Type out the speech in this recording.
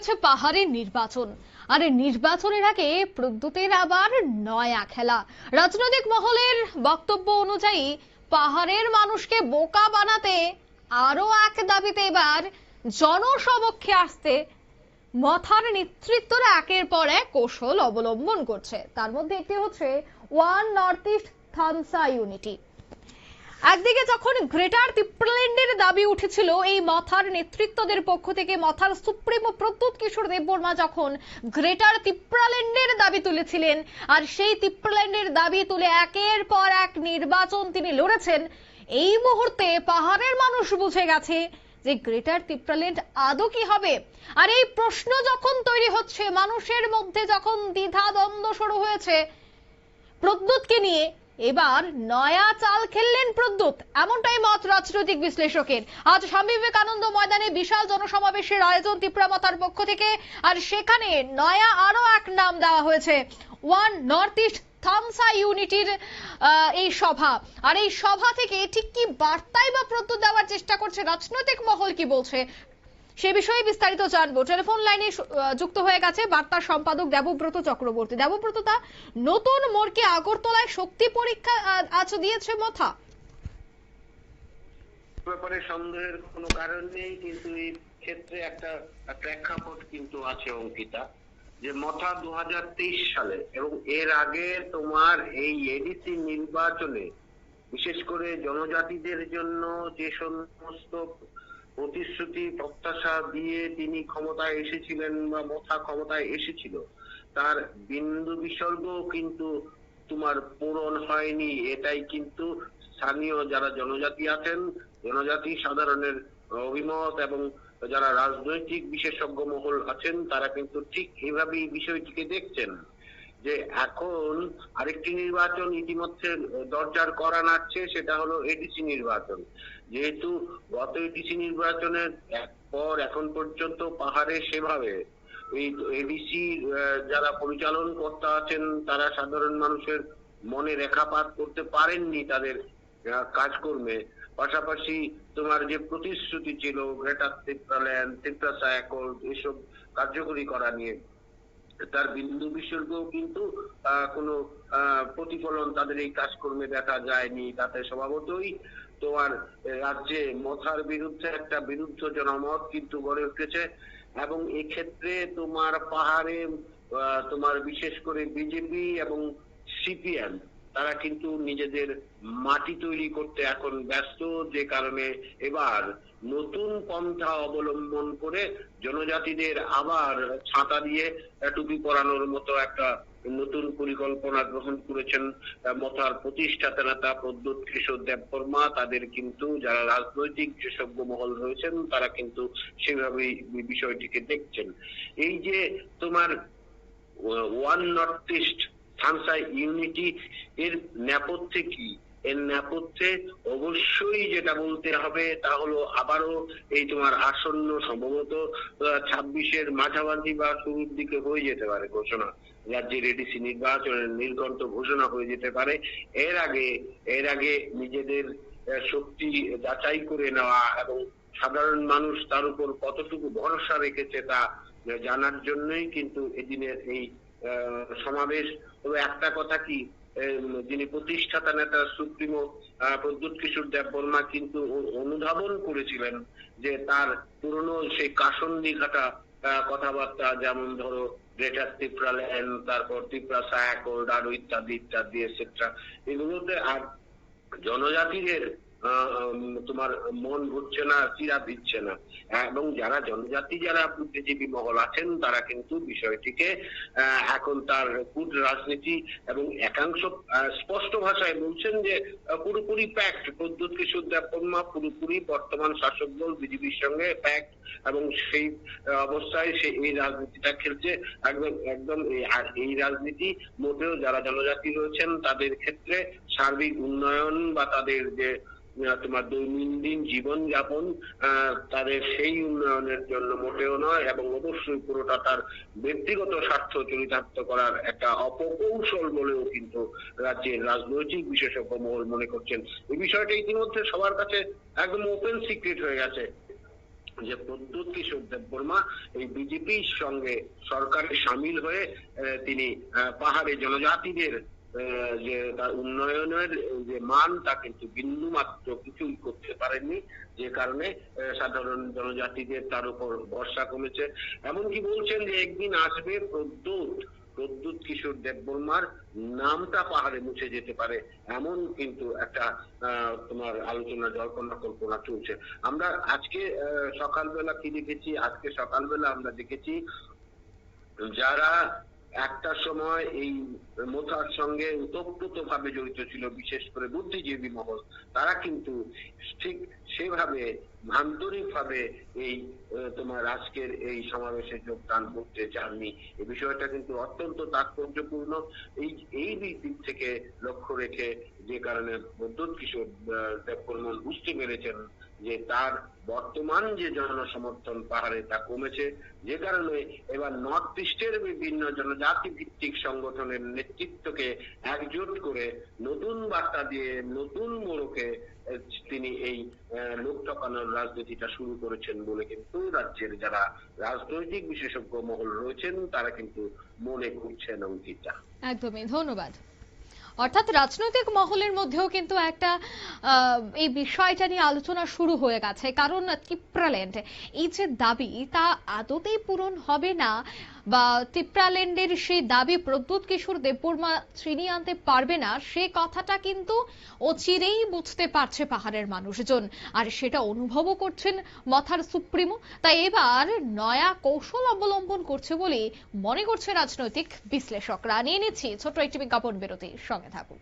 চলেছে পাহাড়ের নির্বাচন। আর নির্বাচনের আগে প্রদ্যুতের আবার নয়া খেলা। রাজনৈতিক মহলের বক্তব্য অনুযায়ী পাহাড়ের মানুষকে বোকা বানাতে আরও এক দাবিতে এবার জনসমক্ষে আসতে মথার নেতৃত্বরা একের পর এক কৌশল অবলম্বন করছে। তার মধ্যে একটি হচ্ছে ওয়ান নর্থ ইস্ট থামসা ইউনিটি। একদিকে যখন গ্রেটার তিপ্রাল্যান্ডের দাবি উঠেছিল এই মথার নেতৃত্বদের পক্ষ থেকে মথার সুপ্রিমো প্রদ্যুৎ কিশোর দেববর্মা যখন গ্রেটার তিপ্রাল্যান্ডের দাবি তুলেছিলেন, আর সেই তিপ্রাল্যান্ডের দাবি তুলে একের পর এক নির্বাচন তিনি লড়েছেন, এই মুহূর্তে পাহাড়ের মানুষ বুঝে গেছে যে গ্রেটার তিপ্রাল্যান্ড আদৌ কি হবে। আর এই প্রশ্ন যখন তৈরি হচ্ছে, মানুষের মধ্যে যখন দ্বিধা দ্বন্দ্ব শুরু হয়েছে প্রদ্যুৎকে নিয়ে এবার নয়া চাল খেললেন প্রদ্যুৎ। এমনটাই মত রাজনৈতিক বিশ্লেষকের। আজ স্বামী বিবেকানন্দ ময়দানে বিশাল জনসমাবেশের আয়োজন ত্রিপুরামাতার পক্ষ থেকে, আর সেখানে নয়া আরও এক নাম দেওয়া হয়েছে, ওয়ান নর্থ ইস্ট থামসা ইউনিটির এই সভা। আর এই সভা থেকে ঠিক কি বার্তাই বা প্রদ্যুৎ দেওয়ার চেষ্টা করছে রাজনৈতিক মহল কি বলছে? সে বিষয়ে বিস্তারিত জানব। টেলিফোন লাইনে যুক্ত হয়ে গেছে বার্তার সম্পাদক দেবব্রত চক্রবর্তী। দেবব্রততা নতুন মোড়কে আগরতলায় শক্তি পরীক্ষা আজ দিয়েছে মথা। ব্যাপারে সন্দেহের কোনো কারণ নেই, কিন্তু এই ক্ষেত্রে একটা প্রেক্ষাপট কিন্তু আছে, অঙ্কিতা। যে মথা দু হাজার তেইশ সালে এবং এর আগে তোমার এই এডিসি নির্বাচনে বিশেষ করে জনজাতিদের জন্য যে সমস্ত প্রতিশ্রুতি, প্রত্যাশা দিয়ে তিনি ক্ষমতায় এসেছিলেন বা মথা ক্ষমতায় এসেছিল। তার বিন্দু বিসর্গ কিন্তু তোমার পূরণ হয়নি। এটাই কিন্তু স্থানীয় যারা জনজাতি আছেন, জনজাতি সাধারণের অভিমত এবং যারা রাজনৈতিক বিশেষজ্ঞ মহল আছেন, তারা কিন্তু ঠিক এভাবেই বিষয়টিকে দেখছেন। যে এখন আরেকটি নির্বাচন ইতিমধ্যে দরজার করা নাড়ছে, সেটা হলো এডিসি নির্বাচন। যেহেতু গত এডিসি নির্বাচনের পর এখন পর্যন্ত পাহাড়ে সেভাবে এই এডিসি যারা পরিচালন কর্তা আছেন, তারা সাধারণ মানুষের মনে রেখাপাত করতে পারেননি তাদের কাজকর্মে। পাশাপাশি তোমার যে প্রতিশ্রুতি ছিল গ্রেটার ত্রিপ্রাল্যান্ড ত্রিপ্রাসা অ্যাকর্ড এসব কার্যকরী করা নিয়ে তার বিন্দু বিসর্গ কিন্তু কোনো প্রতিফলন তাদের এই কাজকর্মে দেখা যায়নি, তাতে স্বভাবতই তোমার রাজ্যে মথার বিরুদ্ধে একটা বিরুদ্ধ জনমত কিন্তু গড়ে উঠেছে এবং এক্ষেত্রে তোমার পাহাড়ে তোমার বিশেষ করে বিজেপি এবং সিপিএম তারা কিন্তু নিজেদের মাটি তৈরি করতে এখন ব্যস্ত, যে কারণে এবার নতুন পন্থা অবলম্বন করে জনজাতিদের আবার ছাতা দিয়ে টুপি পরানোর মতো একটা নতুন পরিকল্পনা গ্রহণ করেছেন মথার প্রতিষ্ঠাতা নেতা প্রদ্যুৎ কিশোর দেববর্মা। তাদের কিন্তু যারা রাজনৈতিক বিশেষজ্ঞ মহল রয়েছেন, তারা কিন্তু সেভাবেই বিষয়টিকে দেখছেন। এই যে তোমার ওয়ান নর্থ ইস্ট থামসা ইউনিটি এর নেপথ্যে কি? এর নেপথ্যে অবশ্যই যেটা বলতে হবে তা হলো আবারও এই তোমার আসন্ন সম্ভবত ছাব্বিশের মাঝামাঝি বা শুরুর দিকে হয়ে যেতে পারে ঘোষণা। রাজ্যের এডিসি নির্বাচনের নির্ঘণ্ট ঘোষণা হয়ে যেতে পারে। এর আগে এর আগে নিজেদের শক্তি যাচাই করে নেওয়া এবং সাধারণ মানুষ তার উপর কতটুকু ভরসা রেখেছে তা জানার জন্যই কিন্তু এদিনের এই সমাবেশ। তবে একটা কথা কি যিনি প্রতিষ্ঠাতা নেতা সুপ্রিমো প্রদ্যুৎ কিশোর দেব বর্মা কিন্তু অনুধাবন করেছিলেন যে তার পুরনো সেই কাসন্দি ঘাটা কথাবার্তা যেমন ধরো, গ্রেটার ত্রিপুরাল্যান্ড তারপর ত্রিপুরা সায়াকোল্ড, আরও ইত্যাদি ইত্যাদি এটসেট্রা এগুলোতে আর জনজাতিদের তোমার মন ভুগছে না চিরা দিচ্ছে না। এবং যারা জনজাতি, যারা বুদ্ধিজীবী মহল আছেন, তারা কিন্তু বিষয়টিকে এখন তার কূট রাজনীতি এবং একাংশ স্পষ্ট ভাষায় বলছেন যে পুরোপুরি প্যাক্ট প্রদ্যুৎ কিশোর দেববর্মা পুরোপুরি বর্তমান শাসক দল, বিজেপির সঙ্গে প্যাক্ট এবং সেই অবস্থায় সে এই রাজনীতিটা খেলছে। একদম একদম আর এই রাজনীতি মোটেও যারা জনজাতি রয়েছেন, তাদের ক্ষেত্রে সার্বিক উন্নয়ন বা তাদের যে তোমার দৈনন্দিন জীবন যাপন তাদের সেই উন্নয়নের জন্য মোটেও নয় এবং অবশ্যই পুরোটা তার ব্যক্তিগত স্বার্থ চরিতার্থ করার একটা অপকৌশল বলেও কিন্তু রাজ্যের রাজনৈতিক বিশেষজ্ঞ মহল মনে করছেন। এই বিষয়টা ইতিমধ্যে সবার কাছে একদম ওপেন সিক্রেট হয়ে গেছে যে প্রদ্যুৎ কিশোর দেববর্মা এই বিজেপির সঙ্গে সরকারে সামিল হয়ে তিনি পাহাড়ে জনজাতিদের যে তার উন্নয়নের যে মান তা কিন্তু বিন্দু মাত্র কিছুই করতে পারেননি, যে কারণে সাধারণ জনজাতিদের তার উপর ভরসা কমেছে। এমনকি বলছেন যে একদিন আসবে প্রদ্যুৎ প্রদ্যুৎ কিশোর দেববর্মার নামটা পাহাড়ে মুছে যেতে পারে, এমন কিন্তু একটা তোমার আলোচনা, জল্পনা, কল্পনা চলছে। আমরা আজকে সকালবেলা কি দেখেছি? আজকে সকালবেলা আমরা দেখেছি যারা একটা সময় এই মোথার সঙ্গে উতপ্রত ভাবে জড়িত ছিল, বিশেষ করে বুদ্ধিজীবী মহল। তারা কিন্তু ঠিক সেভাবে আন্তরিক ভাবে এই তোমার আজকের এই সমাবেশে যোগদান করতে চাননি। এই বিষয়টা কিন্তু অত্যন্ত তাৎপর্যপূর্ণ। এই এই দিক থেকে লক্ষ্য রেখে যে কারণে প্রদ্যুৎ কিশোর দেববর্মন বুঝতে পেরেছেন যে তার বর্তমান যে জনসমর্থন পাহাড়ে তা কমেছে, যে কারণে এবার নর্থ ইস্টের বিভিন্ন জনজাতি ভিত্তিক সংগঠনের নেতৃত্বকে একজোট করে নতুন বার্তা দিয়ে নতুন মোড়কে তিনি এই লোক ঠকানোর রাজনীতিটা শুরু করেছেন বলে কিন্তু রাজ্যের যারা রাজনৈতিক বিশেষজ্ঞ মহল রয়েছেন, তারা কিন্তু মনে করছেন অঙ্কিতা একদমই, ধন্যবাদ। অর্থাৎ রাজনৈতিক মহলের মধ্যেও কিন্তু একটা এই বিষয়টা নিয়ে আলোচনা শুরু হয়ে গেছে। কারণ টিপ্রাল্যান্ড এই যে দাবি, তা আদতেই পূরণ হবে না। বা টিপ্রাল্যান্ডের সেই দাবি প্রদ্যুৎ কিশোর দেববর্মা ছিনিয়ে আনতে পারবে না, সে কথাটা কিন্তু অচিরেই বুঝতে পারছে পাহাড়ের মানুষজন। আর সেটা অনুভবও করছেন মথার সুপ্রিমো। তাই এবার নয়া কৌশল অবলম্বন করছে বলে মনে করছে রাজনৈতিক বিশ্লেষকরা। নিয়ে নিচ্ছি ছোট্ট একটি বিজ্ঞাপন বিরতির সঙ্গে থাকুন।